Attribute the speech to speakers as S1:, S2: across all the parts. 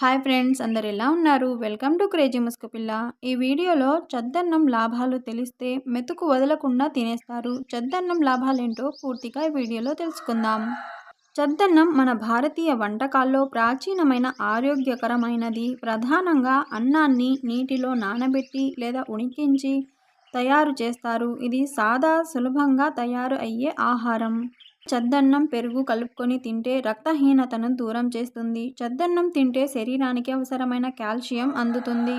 S1: Hi friends అందరు ఎలా ఉన్నారు? వెల్కమ్ టు క్రేజీ ముసుకు పిల్ల. ఈ వీడియోలో చద్దన్నం లాభాలు తెలిస్తే మెతుకు వదలకుండా తినేస్తారు. చద్దన్నం లాభాలేంటో పూర్తిగా ఈ వీడియోలో తెలుసుకుందాం. చద్దన్నం మన భారతీయ వంటకాల్లో ప్రాచీనమైన ఆరోగ్యకరమైనది. ప్రధానంగా అన్నాన్ని నీటిలో నానబెట్టి లేదా ఉణికించి తయారు చేస్తారు. ఇది సాదా సులభంగా తయారు అయ్యే ఆహారం. చద్దన్నం పెరుగు కలుపుకొని తింటే రక్తహీనతను దూరం చేస్తుంది. చద్దన్నం తింటే శరీరానికి అవసరమైన కాల్షియం అందుతుంది.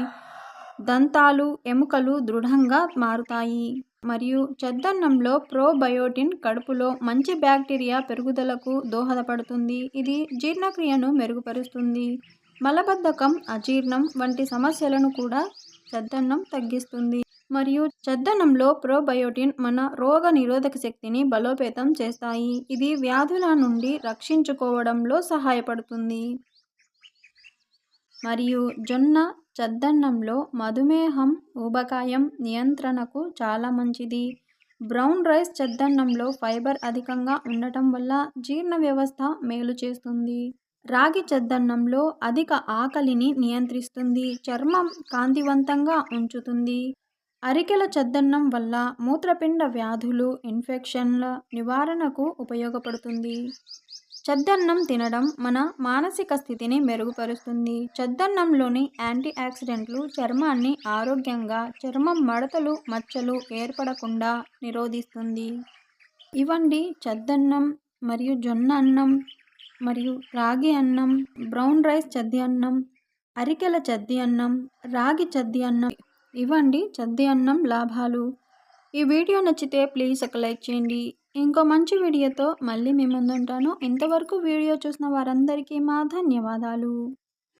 S1: దంతాలు ఎముకలు దృఢంగా మారుతాయి. మరియు చద్దన్నంలో ప్రోబయోటిన్ కడుపులో మంచి బ్యాక్టీరియా పెరుగుదలకు దోహదపడుతుంది. ఇది జీర్ణక్రియను మెరుగుపరుస్తుంది. మలబద్ధకం అజీర్ణం వంటి సమస్యలను కూడా చద్దన్నం తగ్గిస్తుంది. మరియు చద్దనంలో ప్రోబయోటిన్ మన రోగ నిరోధక శక్తిని బలోపేతం చేస్తాయి. ఇది వ్యాధుల నుండి రక్షించుకోవడంలో సహాయపడుతుంది. మరియు జొన్న చద్దన్నంలో మధుమేహం ఊబకాయం నియంత్రణకు చాలా మంచిది. బ్రౌన్ రైస్ చద్దన్నంలో ఫైబర్ అధికంగా ఉండటం వల్ల జీర్ణ వ్యవస్థ మేలు చేస్తుంది. రాగి చద్దన్నంలో అధిక ఆకలిని నియంత్రిస్తుంది. చర్మం కాంతివంతంగా ఉంచుతుంది. అరికెల చద్దన్నం వల్ల మూత్రపిండ వ్యాధులు ఇన్ఫెక్షన్ల నివారణకు ఉపయోగపడుతుంది. చద్దన్నం తినడం మన మానసిక స్థితిని మెరుగుపరుస్తుంది. చద్దన్నంలోని యాంటీ ఆక్సిడెంట్లు చర్మాన్ని ఆరోగ్యంగా చర్మం మడతలు మచ్చలు ఏర్పడకుండా నిరోధిస్తుంది. ఇవండి చద్దన్నం మరియు జొన్న అన్నం మరియు రాగి అన్నం బ్రౌన్ రైస్ చద్ది అన్నం అరికెల చద్ది అన్నం రాగి చద్ది అన్నం ఇవ్వండి చద్ది అన్నం లాభాలు. ఈ వీడియో నచ్చితే ప్లీజ్ ఒక లైక్ చేయండి. ఇంకో మంచి వీడియోతో మళ్ళీ మీ ముందుంటాను. ఇంతవరకు వీడియో చూసిన వారందరికీ మా ధన్యవాదాలు.